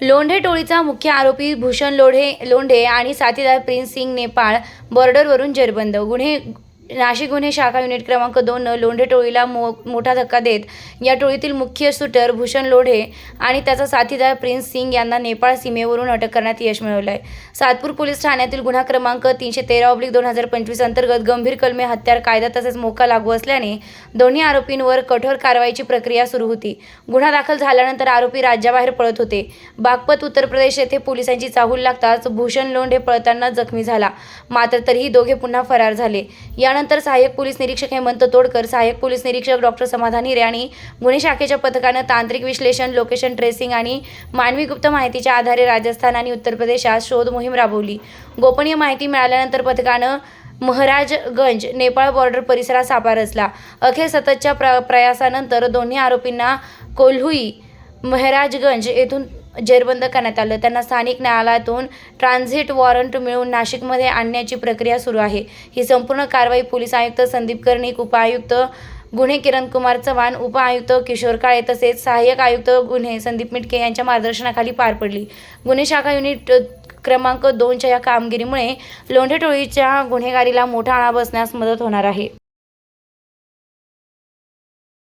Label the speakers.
Speaker 1: लोंढे टोळीचा मुख्य आरोपी भूषण लोढे लोंढे आणि साथीदार प्रिन्स सिंग नेपाळ बॉर्डरवरून जेरबंद. गुन्हे नाशिक गुन्हे शाखा युनिट क्रमांक दोन लोंढे टोळीला मो मोठा धक्का देत. या टोळीतील मुख्य सुटर भूषण लोढे आणि त्याचा साथीदार प्रिन्स सिंग यांना नेपाळ सीमेवरून अटक करण्यात यश मिळवलं आहे सातपूर पोलीस ठाण्यातील गुन्हा क्रमांक तीनशे तेरा ऑब्लिक दोन हजार पंचवीस अंतर्गत गंभीर कलमे हत्यार कायदा तसेच मोका लागू असल्याने दोन्ही आरोपींवर कठोर कारवाईची प्रक्रिया सुरू होती. गुन्हा दाखल झाल्यानंतर आरोपी राज्याबाहेर पळत होते. बागपत उत्तर प्रदेश येथे पोलिसांची चाहूल लागताच भूषण लोंढे पळताना जखमी झाला. मात्र तरीही दोघे पुन्हा फरार झाले. यानंतर सहाय्यक पोलीस निरीक्षक हेमंत तोडकर सहाय्यक पोलीस निरीक्षक डॉक्टर समाधान हिरे आणि गुन्हे शाखेच्या पथकानं तांत्रिक विश्लेषण लोकेशन ट्रेसिंग आणि मानवी गुप्त माहितीच्या आधारे राजस्थान आणि उत्तर प्रदेशात शोध मोहीम राबवली. गोपनीय माहिती मिळाल्यानंतर पथकानं महाराजगंज नेपाळ बॉर्डर परिसरात सापळा रचला. अखेर सततच्या प्र प्रयासानंतर दोन्ही आरोपींना कोल्हुई महाराजगंज येथून जेरबंद करण्यात आलं. त्यांना स्थानिक न्यायालयातून ट्रान्झिट वॉरंट मिळवून नाशिकमध्ये आणण्याची प्रक्रिया सुरू आहे. ही संपूर्ण कारवाई पोलीस आयुक्त संदीप कर्णिक उपआयुक्त गुन्हे किरण कुमार चव्हाण उपआयुक्त किशोर काळे तसेच सहाय्यक आयुक्त गुन्हे संदीप मिटके यांच्या मार्गदर्शनाखाली पार पडली. गुन्हे शाखा युनिट क्रमांक दोनच्या या कामगिरीमुळे लोंढेटोळीच्या गुन्हेगारीला मोठा आळा बसण्यास मदत होणार आहे.